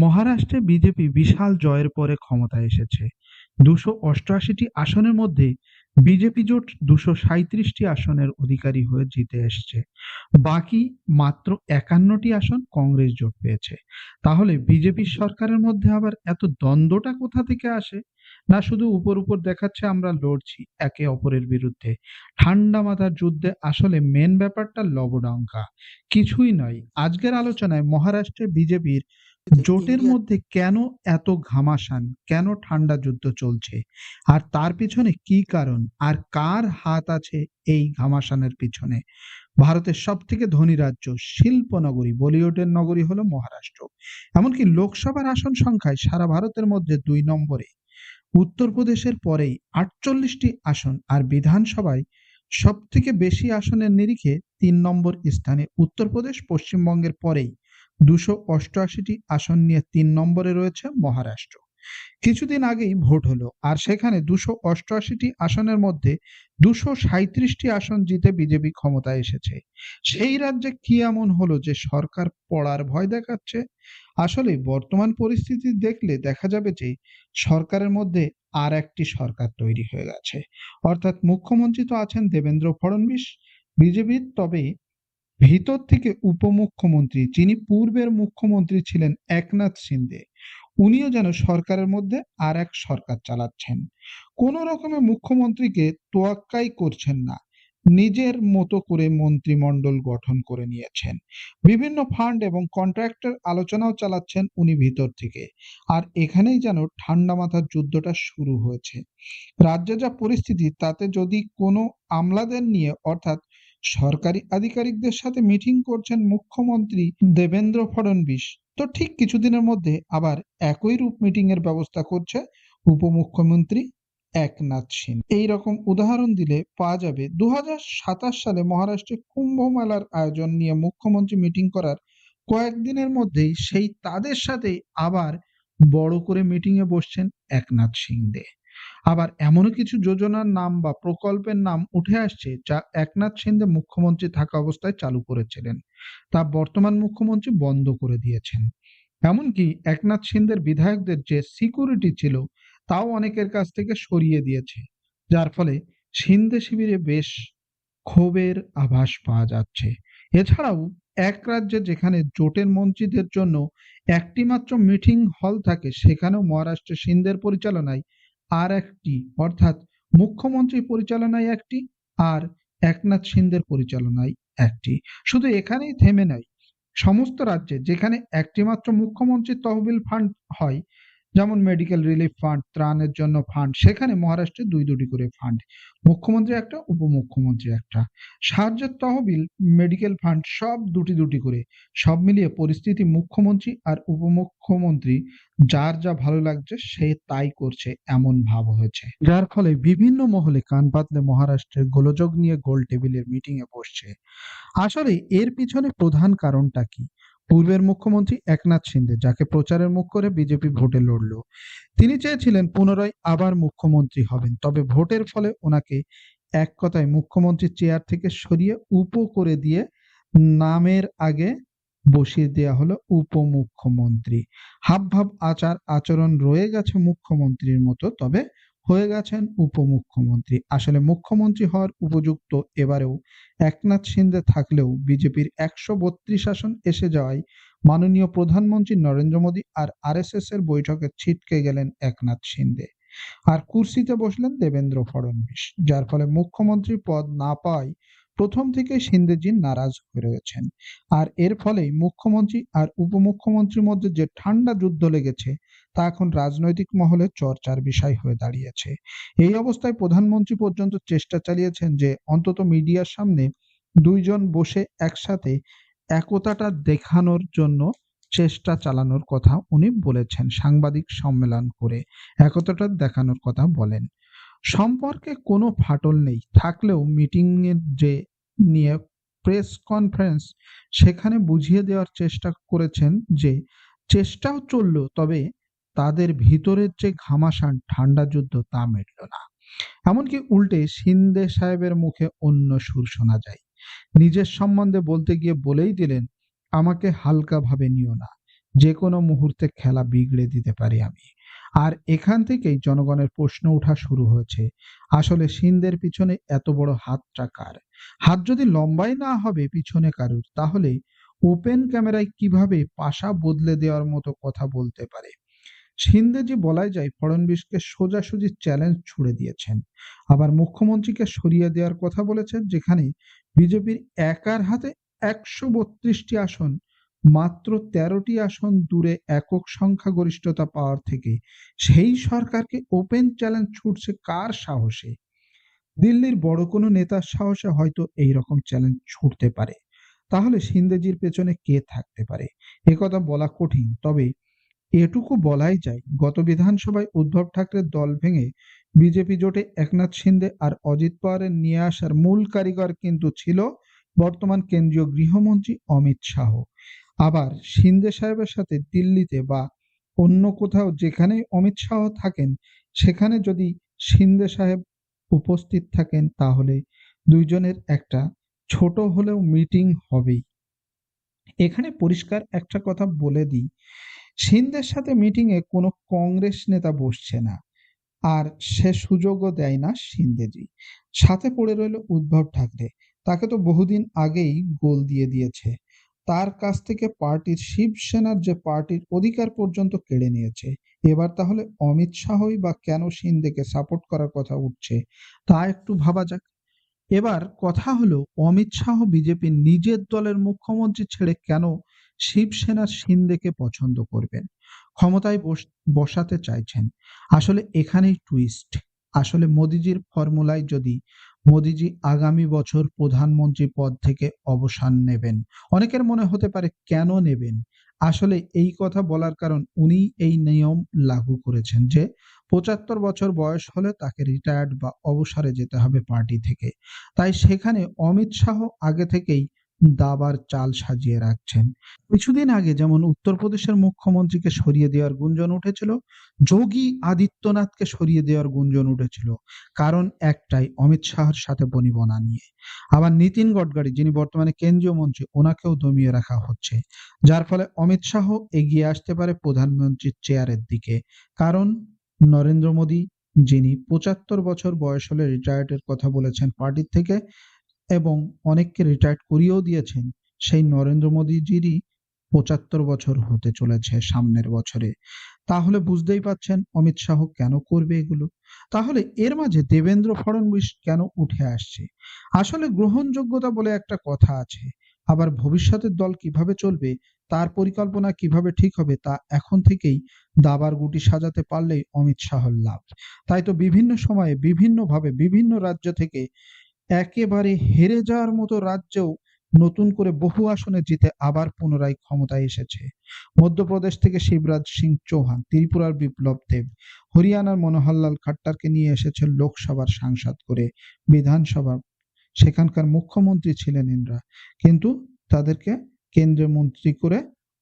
মহারাষ্ট্রে বিজেপি বিশাল জয়ের পরে ক্ষমতায় এসেছে। দুশো অষ্টআশিটি আসনের মধ্যে বিজেপি জোট দুশো সাঁইত্রিশটি আসনের অধিকারী হয়ে জিতে এসেছে। বাকি মাত্র একান্নটি আসন কংগ্রেস জোট পেয়েছে। তাহলে বিজেপি সরকারের মধ্যে আবার এত দ্বন্দ্বটা কোথা থেকে আসে? না শুধু উপর উপর দেখাচ্ছে আমরা লড়ছি একে অপরের বিরুদ্ধে। ঠান্ডা মাথার যুদ্ধে আসলে মেন ব্যাপারটা লবডঙ্কা কিছুই নয়। আজকের আলোচনায় মহারাষ্ট্রে বিজেপির জোটের মধ্যে কেন এত ঘামাসান কেন ঠান্ডা যুদ্ধ চলছে? আর তার পিছনে কি কারণ? আর কার হাত আছে এই ঘামাসানের পিছনে? ভারতের সব থেকে ধনী রাজ্য শিল্প নগরী বলিউডের নগরী হলো মহারাষ্ট্র। এমনকি লোকসভার আসন সংখ্যায় সারা ভারতের মধ্যে দুই নম্বরে। উত্তরপ্রদেশের পরেই আটচল্লিশটি আসন আর বিধানসভায় সব থেকে বেশি আসনের নিরিখে তিন নম্বর স্থানে। উত্তরপ্রদেশ পশ্চিমবঙ্গের পরেই দুশো অষ্টআশিটি আসন নিয়ে তিন নম্বরে রয়েছে মহারাষ্ট্র। কিছুদিন আগেই ভোট হলো, আর সেখানে দুশো অষ্টআশিটি আসনের মধ্যে দুশো সাঁইত্রিশটি আসন জিতে বিজেপি ক্ষমতায় এসেছে। সেই রাজ্যে কি এমন হলো যে সরকার পড়ার ভয় দেখাচ্ছে? আসলে বর্তমান পরিস্থিতি দেখলে দেখা যাবে যে সরকারের মধ্যে আর একটি সরকার তৈরি হয়ে গেছে। অর্থাৎ মুখ্যমন্ত্রী তো আছেন দেবেন্দ্র ফড়নবিস বিজেপির তবে ভিতর থেকে উপমুখ্যমন্ত্রী, যিনি পূর্বের মুখ্যমন্ত্রী ছিলেন একনাথ সিন্ধে উনিও যেন সরকারের মধ্যে আর এক সরকার চালাচ্ছেন। কোন রকমে মুখ্যমন্ত্রীকে তোয়াক্কাই করছেন না, নিজের মতো করে মন্ত্রিমণ্ডল গঠন করে নিয়েছেন। বিভিন্ন ফান্ড এবং কন্ট্রাক্টের আলোচনাও চালাচ্ছেন উনি ভিতর থেকে। আর এখানেই যেন ঠান্ডা মাথার যুদ্ধটা শুরু হয়েছে। রাজ্যে যা পরিস্থিতি, তাতে যদি কোনো আমলাদের নিয়ে অর্থাৎ সরকারি আধিকারিকদের সাথে মিটিং করছেন মুখ্যমন্ত্রী দেবেন্দ্র ফডনবিস তো ঠিক কিছুদিনের মধ্যে আবার একই রূপ মিটিং এর ব্যবস্থা করছে উপমুখ্যমন্ত্রী একনাথ সিং। এই রকম উদাহরণ দিলে পাওয়া যাবে দু হাজার সাতাশ সালে মহারাষ্ট্রে কুম্ভ মেলার আয়োজন নিয়ে মুখ্যমন্ত্রী মিটিং করার কয়েকদিনের মধ্যেই সেই তাদের সাথে আবার বড় করে মিটিং এ বসছেন একনাথ সিংদে। আবার এমনও কিছু যোজনার নাম বা প্রকল্পের নাম উঠে আসছে যা একনাথ সিন্ধে মুখ্যমন্ত্রী থাকা অবস্থায় চালু করেছিলেন। তা বর্তমান মুখ্যমন্ত্রী বন্ধ করে দিয়েছেন। এমনকি একনাথ সিন্ধের বিধায়কদের যে সিকিউরিটি ছিল, তাও অনেকের কাছ থেকে সরিয়ে দিয়েছে। যার ফলে সিন্ধে শিবিরে বেশ ক্ষোভের আভাস পাওয়া যাচ্ছে। এছাড়াও এক রাজ্যে যেখানে জোটের মন্ত্রীদের জন্য একটি মাত্র মিটিং হল থাকে, সেখানেও মহারাষ্ট্রে সিন্ধের পরিচালনায় আর একটি, অর্থাৎ মুখ্যমন্ত্রী পরিচালনায় একটি আর একনাথ সিন্ধের পরিচালনায় একটি। শুধু এখানেই থেমে নয় সমস্ত রাজ্যে যেখানে একটি মাত্র মুখ্যমন্ত্রীর তহবিল ফান্ড হয় যেমন মেডিকেল রিলিফ ফান্ড ত্রাণের জন্য ফান্ড সেখানে মহারাষ্ট্রে দুই দুটি করে ফান্ড মুখ্যমন্ত্রী একটা, উপমুখ্যমন্ত্রী একটা। সাহায্যের তহবিল মেডিকেল ফান্ড সব দুটি দুটি করে, সব মিলিয়ে পরিস্থিতি মুখ্যমন্ত্রী আর উপমুখ্যমন্ত্রী যার যা ভালো লাগছে সে তাই করছে, এমন ভাব হয়েছে। যার ফলে বিভিন্ন মহলে কান পাতলে মহারাষ্ট্রের গোলযোগ নিয়ে গোল টেবিলের মিটিংয়ে বসছে। আসলে এর পিছনে প্রধান কারণটা কি? পূর্বের মুখ্যমন্ত্রী একনাথ সিন্ধে যাকে প্রচারের মুখ করে বিজেপি ভোটে লড়ল। তিনি চেয়েছিলেন পুনরায় আবার মুখ্যমন্ত্রী হবেন, তবে ভোটের ফলে ওনাকে এক কথায় মুখ্যমন্ত্রীর চেয়ার থেকে সরিয়ে উপ করে দিয়ে নামের আগে বসিয়ে দেওয়া হলো উপমুখ্যমন্ত্রী। হাব ভাব আচার আচরণ রয়ে গেছে মুখ্যমন্ত্রীর মতো, তবে হয়ে গেছেন উপমুখ্যমন্ত্রী। আসলে মুখ্যমন্ত্রী হওয়ার উপযুক্ত এবারেও একনাথ সিন্ধে থাকলেও বিজেপির একশো বত্রিশ আসন এসে যাওয়ায় মাননীয় প্রধানমন্ত্রী নরেন্দ্র মোদী আর আরএসএস এর বৈঠকে ছিটকে গেলেন একনাথ সিন্ধে আর কুর্সিতে বসলেন দেবেন্দ্র ফডনবিস যার ফলে মুখ্যমন্ত্রী পদ না পাওয়ায় প্রথম থেকে সিন্ধেজি নারাজ হয়ে রয়েছেন। আর এর ফলেই মুখ্যমন্ত্রী আর উপমুখ্যমন্ত্রীর মধ্যে যে ঠান্ডা যুদ্ধ লেগেছে তা এখন রাজনৈতিক মহলে চর্চার বিষয় হয়ে দাঁড়িয়েছে। এই অবস্থায় প্রধানমন্ত্রী পর্যন্ত চেষ্টা চালিয়েছেন যে অন্তত মিডিয়ার সামনে দুইজন বসে একসাথে একতাটা দেখানোর জন্য চেষ্টা চালানোর কথা উনি বলেছেন, সাংবাদিক সম্মেলন করে একতাটা দেখানোর কথা বলেন। সম্পর্কে কোনো ফাটল নেই, থাকলেও মিটিং এর যে নিয়ে প্রেস কনফারেন্স সেখানে বুঝিয়ে দেওয়ার চেষ্টা করেছেন যে চেষ্টাও চলল, তবে তাদের ভিতরের যে ঘামাসান ঠান্ডা যুদ্ধ তা মিটল না। এমনকি উল্টে সিন্দে সাহেবের মুখে অন্য সুর শোনা যায়। নিজের সম্বন্ধে বলতে গিয়ে বলেই দিলেন, আমাকে হালকা ভাবে নিও না। যে কোনো মুহূর্তে খেলা বিগড়ে দিতে পারি আমি। আর এখান থেকেই জনগণের প্রশ্ন ওঠা শুরু হয়েছে, আসলে সিন্ধের পিছনে এত বড় হাতটা কার? হাত যদি লম্বাই না হবে পিছনে কারুর, তাহলে ওপেন ক্যামেরায় কীভাবে পাশা বদলে দেওয়ার মতো কথা বলতে পারে? সিন্ধে যে বলাই যায় ফড়নবিশকে সোজাসুজি চ্যালেঞ্জ ছুড়ে দিয়েছেন। আবার মুখ্যমন্ত্রীকে সরিয়ে দেওয়ার কথা বলেছেন, যেখানে বিজেপির একার হাতে একশো বত্রিশটি আসন, মাত্র তেরোটি আসন দূরে একক সংখ্যাগরিষ্ঠতা পাওয়ার থেকে সেই সরকারকে ওপেন চ্যালেঞ্জ ছুটছে কার সাহসে? দিল্লির বড় কোনো নেতার সাহসে হয়তো এই রকম চ্যালেঞ্জ ছুটতে পারে। তাহলে সিন্ধেজির পেছনে কে থাকতে পারে? একথা বলা কঠিন, তবে এটুকু বলাই যায়, গত বিধানসভায় উদ্ধব ঠাকরের দল ভেঙে বিজেপি জোটে একনাথ শিন্দে আর অজিত পাওয়ারের নিয়ে আসার মূল কারিগর কিন্তু ছিল বর্তমান কেন্দ্রীয় গৃহমন্ত্রী অমিত শাহ। আবার শিন্দে সাহেবের সাথে দিল্লিতে বা অন্য কোথাও যেখানে অমিত শাহ থাকেন, সেখানে যদি শিন্দে সাহেব উপস্থিত থাকেন, তাহলে দুইজনের একটা ছোট হলেও মিটিং হবেই। এখানে পরিষ্কার একটা কথা বলে দিই সিন্ধের সাথে মিটিংয়ে কোনো কংগ্রেস নেতা বসছে না। আর সে সুযোগও দেয় না সিন্ধেজি সাথে পড়ে রইল উদ্ভব ঠাকরে। তাকে তো বহুদিন আগেই গোল দিয়ে দিয়েছে। তার কাছ থেকে পার্টির শিবসেনার যে পার্টির অধিকার পর্যন্ত কেড়ে নিয়েছে। এবার তাহলে অমিত শাহই বা কেন সিন্ধেকে সাপোর্ট করার কথা উঠছে, তা একটু ভাবা যাক। এবার কথা হলো, অমিত শাহ বিজেপির নিজের দলের মুখ্যমন্ত্রী ছেড়ে কেন শিবসেনার সিন্ধেকে পছন্দ করবেন। ক্ষমতায় বস- বসাতে চাইছেন। আসলে এখানেই টুইস্ট আসলে মোদিজির ফর্মুলায় যদি মোদিজি আগামী বছর প্রধানমন্ত্রী পদ থেকে অবসান নেবেন, অনেকের মনে হতে পারে কেন নেবেন? আসলে এই কথা বলার কারণ উনি এই নিয়ম লাগু করেছেন যে পঁচাত্তর বছর বয়স হলে তাকে রিটায়ার্ড বা অবসরে যেতে হবে পার্টি থেকে। তাই সেখানে অমিত শাহ আগে থেকেই দাবার চাল সাজিয়ে রাখছেন। কিছুদিন আগে যেমন উত্তরপ্রদেশের মুখ্যমন্ত্রীকে সরিয়ে দেওয়ার গুঞ্জন উঠেছিল, যোগী আদিত্যনাথকে সরিয়ে দেওয়ার গুঞ্জন উঠেছিল। কারণ একটাই, অমিত শাহর সাথে বনিবনা নিয়ে। আবার নীতিন গডকারি, যিনি বর্তমানে কেন্দ্রীয় মন্ত্রী, ওনাকেও দমিয়ে রাখা হচ্ছে। যার ফলে অমিত শাহ এগিয়ে আসতে পারে প্রধানমন্ত্রীর চেয়ারের দিকে। কারণ নরেন্দ্র মোদী, যিনি পঁচাত্তর বছর বয়স হলে রিটায়ার্ডের কথা বলেছেন পার্টির থেকে এবং অনেককে রিটায়ার্ড করিয়েও দিয়েছেন, সেই নরেন্দ্র মোদীজিরই পঁচাত্তর বছর হতে চলেছে সামনের বছরে। তাহলে বুঝতেই পাচ্ছেন অমিত শাহ কেন করবে এগুলো? তাহলে এর মাঝে দেবেন্দ্র ফডণবীস কেন উঠে আসছে? আসলে গ্রহণযোগ্যতা বলে একটা কথা আছে, আবার ভবিষ্যতের দল কীভাবে চলবে, তার পরিকল্পনা কীভাবে ঠিক হবে তা এখন থেকেই দাবার গুটি সাজাতে পারলেই অমিত শাহর লাভ। তাই তো বিভিন্ন সময়ে বিভিন্নভাবে বিভিন্ন রাজ্য থেকে একেবারে হেরে যাওয়ার মতো রাজ্যেও নতুন করে বহু আসনে জিতে আবার পুনরায় ক্ষমতায় এসেছে। মধ্যপ্রদেশ থেকে শিবরাজ সিং চৌহান, ত্রিপুরার বিপ্লব দেব, হরিয়ানার মনোহরলাল খাট্টারকে নিয়ে এসেছে লোকসভার সাংসদ করে বিধানসভা। সেখানকার মুখ্যমন্ত্রী ছিলেন ইন্দ্রা কিন্তু তাদেরকে কেন্দ্রীয় মন্ত্রী করে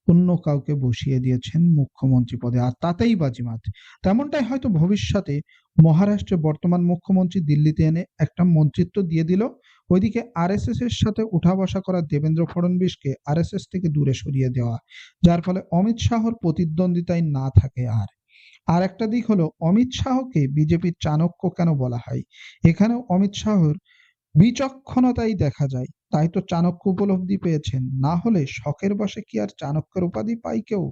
অন্য কাউকে বসিয়ে দিয়েছেন মুখ্যমন্ত্রী পদে, আর তাতেই বাজিমাত। তেমনটাই হয়তো ভবিষ্যতে মহারাষ্ট্রে বর্তমান মুখ্যমন্ত্রী দিল্লিতে এনে একটা মন্ত্রিত্ব দিয়ে দিল। ওইদিকে আরএসএস এর সাথে উঠা বসা করা দেবেন্দ্র ফডণবীসকে আরএসএস থেকে দূরে সরিয়ে দেওয়া, যার ফলে অমিত শাহর প্রতিদ্বন্দ্বিতায় না থাকে আর। আর একটা দিক হলো, অমিত শাহকে বিজেপির চাণক্য কেন বলা হয়? এখানেও অমিত শাহর বিচক্ষণতাই দেখা যায়। তাই তো চাণক্য উপলব্ধি পেয়েছেন। না হলে শখের বসে কি আর চাণক্যের উপাধি পাই কেউ?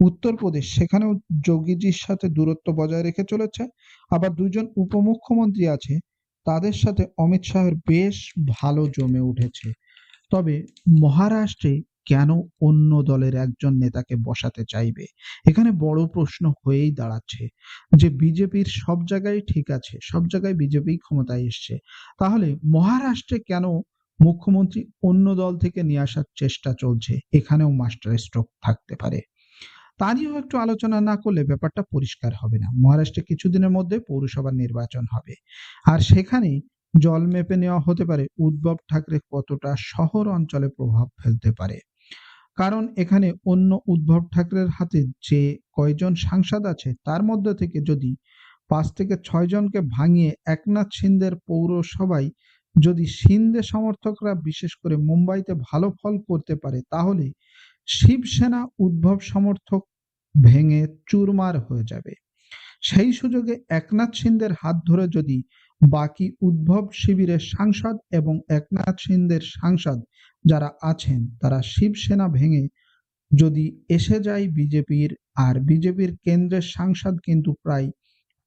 উত্তরপ্রদেশ, সেখানেও যোগীজির সাথে দূরত্ব বজায় রেখে চলেছে। আবার দুজন উপমুখ্যমন্ত্রী আছে, তাদের সাথে অমিত শাহের বেশ ভালো জমে উঠেছে। তবে মহারাষ্ট্রে কেন অন্য দলের একজন নেতাকে বসাতে চাইবে? এখানে বড় প্রশ্ন হয়েই দাঁড়াচ্ছে। যে বিজেপির সব জায়গায় ঠিক আছে, সব জায়গায় বিজেপি ক্ষমতায় এসছে, তাহলে মহারাষ্ট্রে কেন মুখ্যমন্ত্রী অন্য দল থেকে নিয়ে আসার চেষ্টা চলছে। এখানেও মাস্টার স্ট্রোক থাকতে পারে। তা নিয়েও একটু আলোচনা না করলে ব্যাপারটা পরিষ্কার হবে না। মহারাষ্ট্রে কিছুদিনের মধ্যে পৌরসভার নির্বাচন হবে। আর সেখানে জল মেপে নেওয়া হতে পারে। উদ্ভব ঠাকরে কতটা শহর অঞ্চলে প্রভাব ফেলতে পারে? কারণ এখানে অন্য উদ্ভব ঠাকরের হাতে যে কয়জন সাংসদ আছে, তার মধ্যে থেকে যদি পাঁচ থেকে ছয় জনকে ভাঙিয়ে একনাথ সিন্ধের পৌরসভায় যদি সিন্ধে সমর্থকরা, বিশেষ করে মুম্বাইতে ভালো ফল করতে পারে, তাহলে শিবসেনা উদ্ভব সমর্থক ভেঙে চুরমার হয়ে যাবে। সেই সুযোগে একনাথ সিন্ধের হাত ধরে যদি বাকি উদ্ভব শিবিরের সাংসদ এবং একনাথ সিন্ধের সাংসদ যারা আছেন, তারা শিবসেনা ভেঙে যদি এসে যায় বিজেপির, আর বিজেপির কেন্দ্রের সাংসদ কিন্তু প্রায়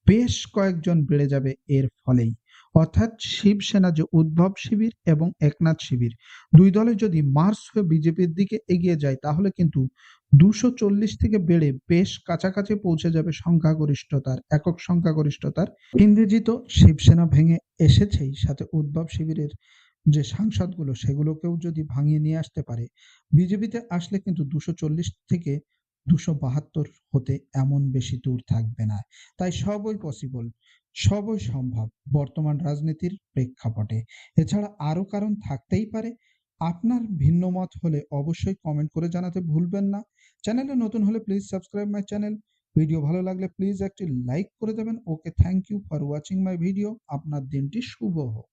বেশ কয়েকজন বেড়ে যাবে এর ফলেই। অর্থাৎ শিবসেনা যে উদ্ভব শিবির এবং একনাথ শিবির। দুই দলে যদি মার্চ হয়ে বিজেপির দিকে এগিয়ে যায়, তাহলে কিন্তু দুশো চল্লিশ থেকে বেড়ে বেশ কাছাকাছি পৌঁছে যাবে সংখ্যাগরিষ্ঠতার, একক সংখ্যাগরিষ্ঠতার। ইংরেজিত শিবসেনা ভেঙে এসেছেই, সাথে উদ্ভব শিবিরের যে সাংসদগুলো, সেগুলোকেও যদি ভাঙিয়ে নিয়ে আসতে পারে, বিজেপিতে আসলে কিন্তু দুশো চল্লিশ থেকে দুশো বাহাত্তর হতে এমন বেশি দূর থাকবে না। তাই সবই পসিবল সবই সম্ভব বর্তমান রাজনীতির প্রেক্ষাপটে। এছাড়া আরও কারণ থাকতেই পারে। আপনার ভিন্ন মত হলে অবশ্যই কমেন্ট করে জানাতে ভুলবেন না। চ্যানেলে নতুন হলে please subscribe my channel video ভালো লাগলে প্লিজ একটি লাইক করে দেবেন। Okay thank you for watching my video আপনার দিনটি শুভ হোক।